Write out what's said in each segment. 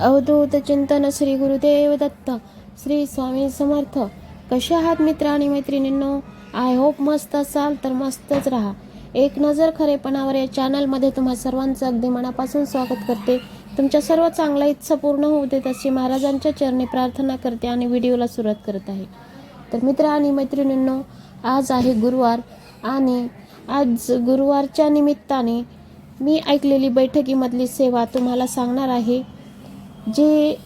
अवधूत चिंतन श्री गुरुदेव दत्त श्री स्वामी समर्थ. कसे आहात मित्र आणि मैत्रिणींनो? आय होप मस्त असाल तर मस्तच राहा. एक नजर खरेपणावर या चॅनलमध्ये तुम्हा सर्वांचं अगदी मनापासून स्वागत करते. तुमच्या सर्व चांगल्या इच्छा पूर्ण होऊ देत अशी महाराजांच्या चरणी प्रार्थना करते आणि व्हिडिओला सुरुवात करत आहे. तर मित्र आणि मैत्रिणींनो आज आहे गुरुवार आणि आज गुरुवारच्या निमित्ताने मी ऐकलेली बैठकीमधली सेवा तुम्हाला सांगणार आहे. जे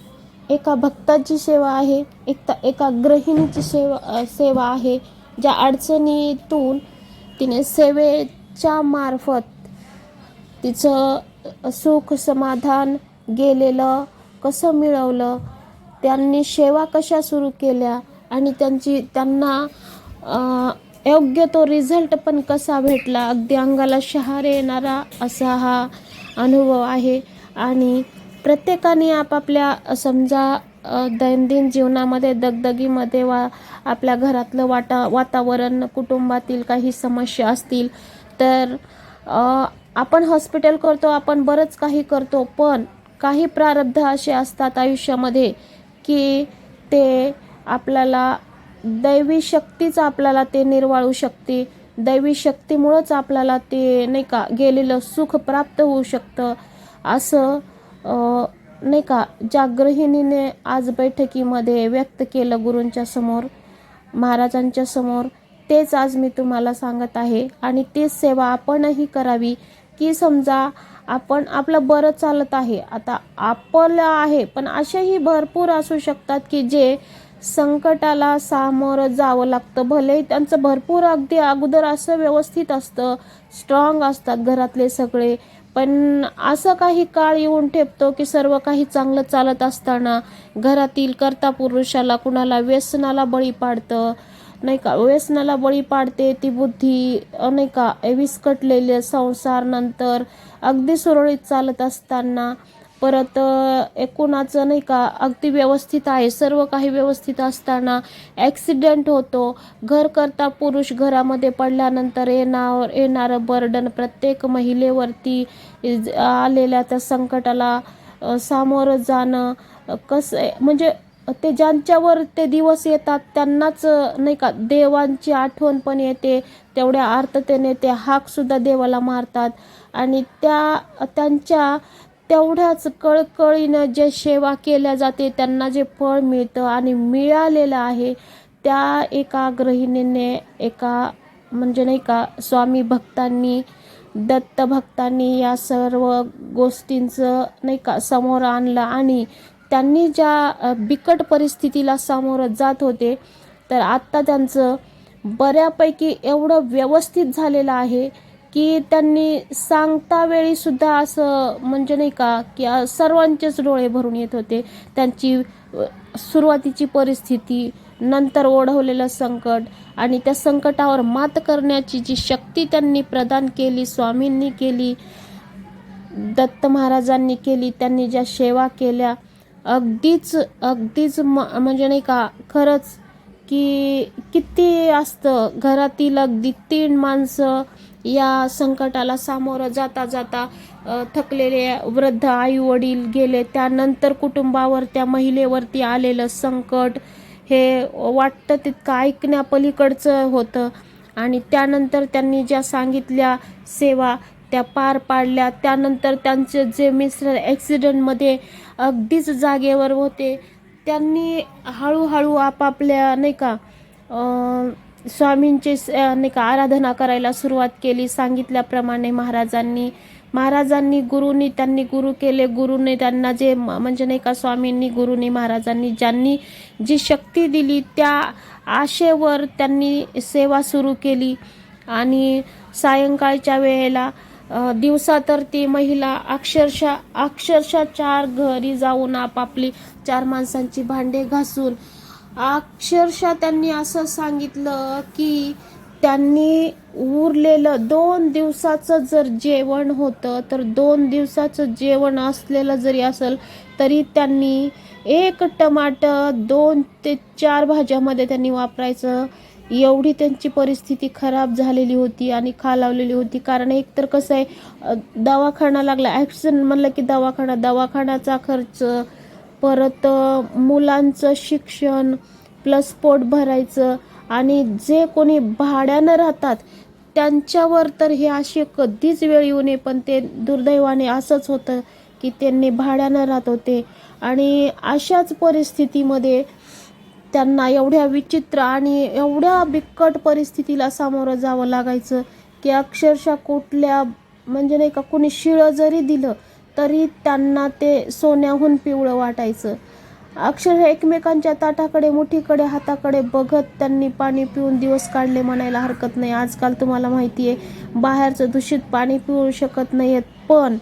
एका भक्ताची सेवा आहे एक एका ग्रहिणीची सेवा सेवा आहे ज्या अडचणीतून तिने सेवेच्या मार्फत तिचं सुख समाधान गेलेलं कसं मिळवलं त्यांनी सेवा कशा सुरू केल्या आणि त्यांची त्यांना योग्य तो रिझल्ट पण कसा भेटला अगदी अंगाला शहारे येणारा असा हा अनुभव आहे. आणि प्रत्येकाने आपापल्या समजा दैनंदिन जीवनामध्ये दगदगीमध्ये वा आपल्या घरातलं वाटा वातावरण कुटुंबातील काही समस्या असतील तर आपण हॉस्पिटल करतो आपण बरंच काही करतो पण काही प्रारब्ध असे असतात आयुष्यामध्ये की ते आपल्याला दैवी शक्तीच आपल्याला ते निर्वाळू शकते. दैवी शक्तीमुळंच आपल्याला ते नाही का गेलेलं सुख प्राप्त होऊ शकतं. असं नाही का जागृहिणीने आज बैठकीमध्ये व्यक्त केलं गुरूंच्या समोर महाराजांच्या समोर तेच आज मी तुम्हाला सांगत आहे. आणि तेच सेवा आपणही करावी. की समजा आपण आपलं बरं चालत आहे. आता आपलं आहे पण असेही भरपूर असू शकतात की जे संकटाला सामोरं जावं लागतं. भले त्यांचं भरपूर अगदी अगोदर असं व्यवस्थित असतं स्ट्रॉंग असतात घरातले सगळे पण असं काही काळ येऊन ठेपतो की सर्व काही चांगलं चालत असताना घरातील कर्ता पुरुषाला कुणाला व्यसनाला बळी पाडतं नाही का? व्यसनाला बळी पाडते ती बुद्धी नाही का? विस्कटलेले संसार नंतर अगदी सुरळीत चालत असताना परत एकूणच नाही का अगदी व्यवस्थित आहे. सर्व काही व्यवस्थित असताना ॲक्सिडेंट होतो. घर करता पुरुष घरामध्ये पडल्यानंतर येणार येणारं बर्डन प्रत्येक महिलेवरती आलेल्या त्या संकटाला सामोरं जाणं कसं म्हणजे ते ज्यांच्यावर ते दिवस येतात त्यांनाच नाही का देवांची आठवण पण येते. तेवढ्या आर्ततेने ते हाकसुद्धा देवाला मारतात. आणि त्या त्यांच्या तेवढ्याच कळकळीनं जे सेवा केल्या जाते त्यांना जे फळ मिळतं आणि मिळालेलं आहे त्या एका गृहिणीने एका म्हणजे नाही का स्वामी भक्तांनी दत्त भक्तांनी या सर्व गोष्टींचं नाही का समोर आणलं आणि त्यांनी ज्या बिकट परिस्थितीला सामोरं जात होते तर आत्ता त्यांचं बऱ्यापैकी एवढं व्यवस्थित झालेलं आहे की त्यांनी सांगता वेळी सुद्धा असं म्हणजे नाही का की सर्वांचेच डोळे भरून येत होते. त्यांची सुरुवातीची परिस्थिती नंतर ओढवलेलं संकट आणि त्या संकटावर मात करण्याची जी शक्ती त्यांनी प्रदान केली स्वामींनी केली दत्त महाराजांनी केली त्यांनी ज्या सेवा केल्या अगदीच अगदीच म म्हणजे नाही का खरंच की किती असतं घरातील अगदी तीन माणसं या संकटाला सामोरं जाता जाता थकलेले वृद्ध आई वडील गेले. त्यानंतर कुटुंबावर त्या महिलेवरती आलेलं संकट हे वाटतं तितकं ऐकण्यापलीकडचं होतं. आणि त्यानंतर त्यांनी ज्या सांगितल्या सेवा त्या पार पाडल्या. त्यानंतर त्यांचे जे मिस्टर ॲक्सिडेंटमध्ये अगदीच जागेवर होते. त्यांनी हळूहळू आपापल्या नाही का स्वामींची स- नाही का आराधना करायला सुरुवात केली. सांगितल्याप्रमाणे महाराजांनी महाराजांनी गुरुनी त्यांनी गुरु केले. गुरुने त्यांना जे म- म्हणजे नाही का स्वामींनी गुरुनी महाराजांनी ज्यांनी जी शक्ती दिली त्या आशेवर त्यांनी सेवा सुरू केली. आणि सायंकाळच्या वेळेला दिवसा तर ती महिला अक्षरशः अक्षरशः चार घरी जाऊन आपापली चार माणसांची भांडे घासून अक्षरशः त्यांनी असं सांगितलं की त्यांनी उरलेलं दोन दिवसाचं जर जेवण होतं तर दोन दिवसाचं जेवण असलेलं जरी असेल तरी त्यांनी एक टमाटर दोन ते चार भाज्यामध्ये त्यांनी वापरायचं. एवढी त्यांची परिस्थिती खराब झालेली होती आणि खालावलेली होती. कारण एक तर कसं आहे दवाखाना लागला. ॲक्सिडेंट म्हणलं की दवाखाना दवाखान्याचा खर्च परत मुलांचं शिक्षण प्लस पोट भरायचं आणि जे कोणी भाड्यानं राहतात त्यांच्यावर तर हे अशी कधीच वेळ येऊ नये पण ते दुर्दैवाने असंच होतं की त्यांनी भाड्यानं राहत होते. आणि अशाच परिस्थितीमध्ये त्यांना एवढ्या विचित्र आणि एवढ्या बिकट परिस्थितीला सामोरं जावं लागायचं की अक्षरशः कुठल्या म्हणजे नाही का कुणी शिळं जरी दिलं तरी त्यांना ते सोन्याहून पिवळं वाटायचं. अक्षरशः एकमेकांच्या ताटाकडे मुठीकडे हाताकडे बघत त्यांनी पाणी पिऊन दिवस काढले म्हणायला हरकत नाही. आजकाल तुम्हाला माहिती आहे बाहेरचं दूषित पाणी पिऊ शकत नाहीत पण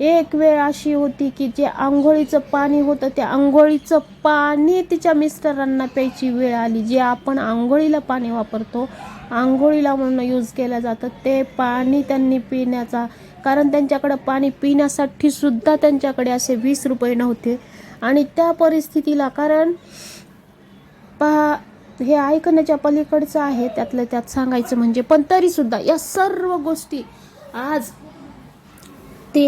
एक वेळ अशी होती की जे आंघोळीचं पाणी होतं त्या आंघोळीचं पाणी तिच्या मिस्टरांना प्यायची वेळ आली. जे आपण आंघोळीला पाणी वापरतो आंघोळीला म्हणून यूज केलं जातं ते पाणी त्यांनी पिण्याचा कारण त्यांच्याकडं पाणी पिण्यासाठी सुद्धा त्यांच्याकडे असे वीस रुपये नव्हते. आणि त्या परिस्थितीला कारण पहा हे ऐकण्याच्या पलीकडचं आहे त्यातलं त्यात सांगायचं म्हणजे पण तरीसुद्धा या सर्व गोष्टी आज ते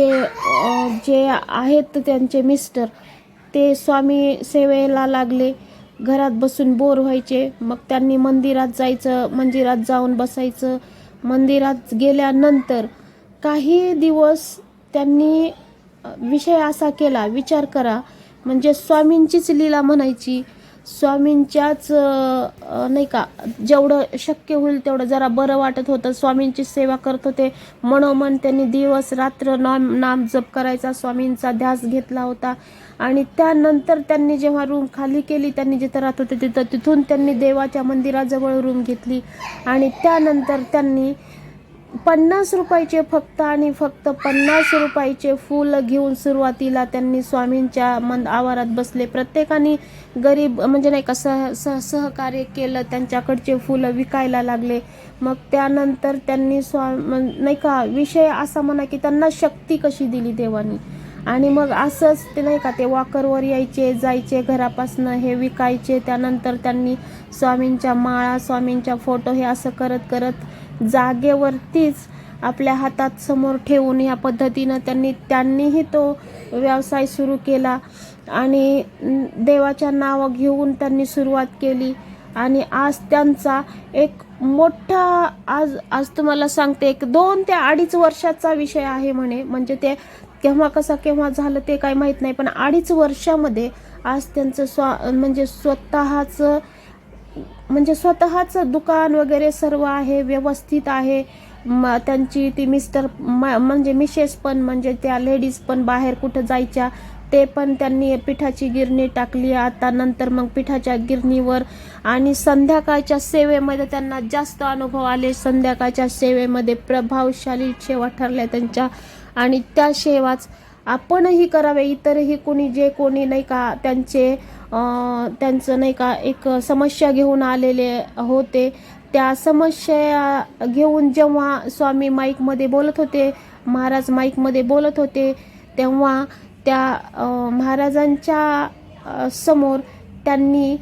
जे आहेत त्यांचे मिस्टर ते स्वामी सेवेला लागले. घरात बसून बोर व्हायचे. मग त्यांनी मंदिरात जायचं मंदिरात जाऊन बसायचं. मंदिरात गेल्यानंतर काही दिवस त्यांनी विषय असा केला विचार करा. म्हणजे स्वामींचीच लीला म्हणायची. स्वामींच्याच नाही का जेवढं शक्य होईल तेवढं जरा बरं वाटत होतं. स्वामींची सेवा करत होते. मनोमन त्यांनी दिवस रात्र नाम नाम जप करायचा. स्वामींचा ध्यास घेतला होता. आणि त्यानंतर त्यांनी जेव्हा रूम खाली केली त्यांनी जिथं राहत होते तिथं तिथून त्यांनी देवाच्या मंदिराजवळ रूम घेतली. आणि त्यानंतर त्यांनी पन्नास रुपयाचे फक्त आणि फक्त पन्नास रुपयाचे फुलं घेऊन सुरुवातीला त्यांनी स्वामींच्या मन आवारात बसले. प्रत्येकाने गरीब म्हणजे नाही का सह सह सहकार्य केलं त्यांच्याकडचे फुलं विकायला लागले. मग त्यानंतर त्यांनी स्वा नाही का विषय असा म्हणा की त्यांना शक्ती कशी दिली देवानी. आणि मग असंच ते नाही का ते वाकरवर यायचे जायचे घरापासनं हे विकायचे. त्यानंतर त्यांनी स्वामींच्या माळा स्वामींच्या फोटो हे असं करत करत जागेवरतीच आपल्या हातात समोर ठेवून या पद्धतीनं त्यांनी त्यांनीही तो व्यवसाय सुरू केला. आणि देवाच्या नावं घेऊन त्यांनी सुरुवात केली. आणि आज त्यांचा एक मोठा आज आज तुम्हाला सांगते एक दोन ते अडीच वर्षाचा विषय आहे म्हणे. म्हणजे ते केव्हा कसा केव्हा झालं ते काही माहीत नाही. पण अडीच वर्षामध्ये आज त्यांचं स्वा म्हणजे स्वतःचं म्हणजे स्वतःचं दुकान वगैरे सर्व आहे व्यवस्थित आहे. त्यांची ती मिस्टर म- म्हणजे मिसेस पण म्हणजे त्या लेडीज पण बाहेर कुठं जायच्या ते पण त्यांनी पिठाची गिरणी टाकली. आता नंतर मग पिठाच्या गिरणीवर आणि संध्याकाळच्या सेवेमध्ये त्यांना जास्त अनुभव आले. संध्याकाळच्या सेवेमध्ये प्रभावशाली सेवा ठरल्या त्यांच्या. आणि त्या सेवाच आपणही करावे इतरही कोणी जे कोणी नाही का त्यांचे त्यांचं नाही का एक समस्या घेऊन आलेले होते. त्या समस्या घेऊन जेव्हा स्वामी माईकमध्ये बोलत होते महाराज माईकमध्ये बोलत होते तेव्हा त्या महाराजांच्या समोर त्यांनी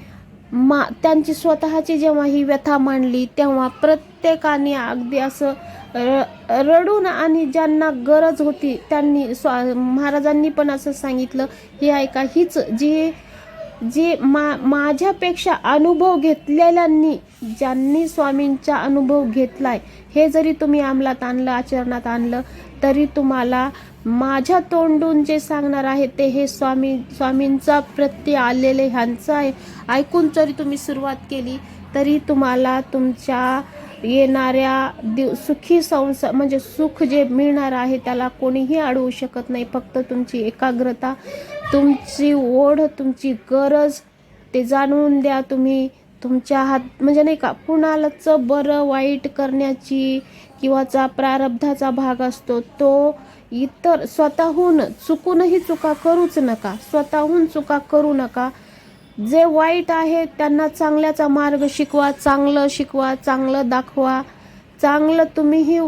मा त्यांची स्वतःची जेव्हा ही व्यथा मांडली तेव्हा प्रत्येकाने अगदी असं र रडून आणि ज्यांना गरज होती त्यांनी स्वा महाराजांनी पण असं सांगितलं हे ऐका हीच जी जी मा माझ्यापेक्षा अनुभव घेतलेल्यांनी ज्यांनी स्वामींचा अनुभव घेतलाय हे जरी तुम्ही अंमलात आणलं आचरणात आणलं तरी तुम्हाला माझ्या तोंडून जे सांगणार आहे ते हे स्वामी स्वामींचा प्रत्यय आलेले ह्यांचं आहे. ऐकून जरी तुम्ही सुरुवात केली तरी तुम्हाला तुमच्या येणाऱ्या दिव सुखी संसार म्हणजे सुख जे मिळणार आहे त्याला कोणीही अडवू शकत नाही. फक्त तुमची एकाग्रता तुमची ओढ तुमची गरज ते जाणवून द्या तुम्ही तुमच्या हात म्हणजे नाही का कुणालाच बरं वाईट करण्याची किंवाचा प्रारब्धाचा भाग असतो तो इतर स्वतःहून चुकूनही चुका करूच नका. स्वतःहून चुका करू नका. जे वाईट आहे त्यांना चांगल्याचा मार्ग शिकवा चांगलं शिकवा चांगलं दाखवा. चांगलं तुम्हीही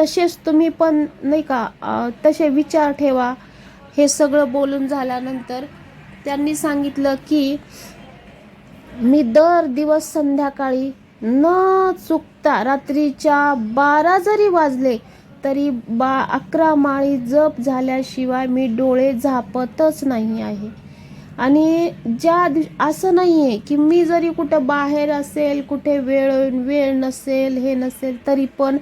तसेच तुम्ही पण नाही का तसे विचार ठेवा. हे सगळं बोलून झाल्यानंतर त्यांनी सांगितलं की मी दर दिवस संध्याकाळी न चुकता रात्रीच्या बारा जरी वाजले तरी बा अकरा माळी जप झाल्याशिवाय मी डोळे झापतच नाही आहे. आणि ज्या दिव- असं नाही आहे की मी जरी कुठं बाहेर असेल कुठे वेळ वेळ नसेल हे नसेल तरी पण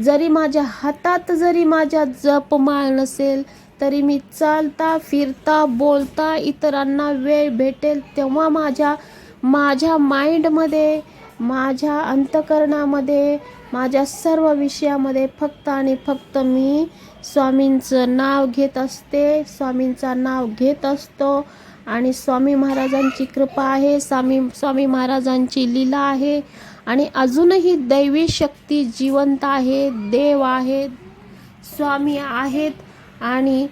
जरी माझ्या हातात जरी माझ्या जपमाळ नसेल तरी मी चालता फिरता बोलता इतरांना वेळ भेटेल तेव्हा माझ्या माझ्या माइंडमध्ये माझ्या अंतकरणामध्ये माझ्या सर्व विषयामध्ये फक्त आणि फक्त मी स्वामींचं नाव घेत असते स्वामींचं नाव घेत असतो आणि स्वामी महाराजांची कृपा आहे स्वामी स्वामी महाराजांची लीला आहे आणि अजूनही दैवी शक्ती जिवंत आहे देव आहेत स्वामी आहेत. आणि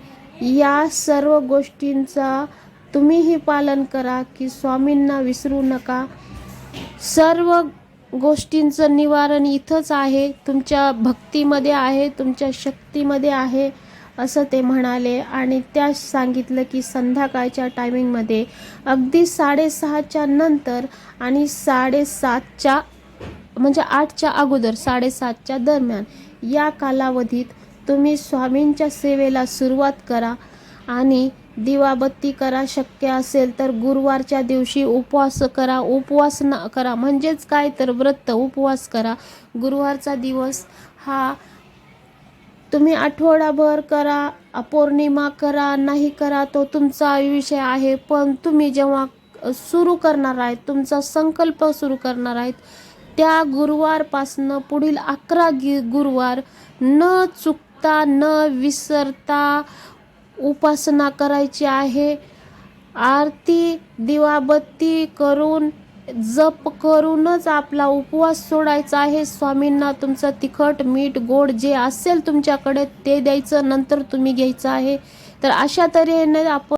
या सर्व गोष्टींचा तुम्हीही पालन करा की स्वामींना विसरू नका. सर्व गोष्टींचं निवारण इथंच आहे. तुमच्या भक्तीमध्ये आहे तुमच्या शक्तीमध्ये आहे असं ते म्हणाले. आणि त्या सांगितलं की संध्याकाळच्या टायमिंगमध्ये अगदी साडेसहाच्या नंतर आणि साडेसातच्या म्हणजे आठच्या अगोदर साडेसातच्या दरम्यान या कालावधीत तुम्ही स्वामींच्या सेवेला सुरुवात करा आणि दिवाबत्ती करा. शक्य असेल तर गुरुवारच्या दिवशी उपवास करा. उपवास न करा. म्हणजेच काय? तर व्रत उपवास करा. गुरुवारचा दिवस हा तुम्ही आठवडाभर करा पौर्णिमा करा नाही करा तो तुमचा विषय आहे. पण तुम्ही जेव्हा सुरू करणार आहेत तुमचा संकल्प सुरू करणार आहेत त्या गुरुवारपासनं पुढील अकरा गी गुरुवार न चुक चुकता न विसरता उपासना करायची आहे. आरती दिवाबत्ती करून जप करूनच आपला उपवास सोडायचा आहे. स्वामींना तुमचं तिखट मीठ गोड जे असेल तुमच्याकडे ते द्यायचं नंतर तुम्ही घ्यायचं आहे. तर अशा तऱ्हेने आपण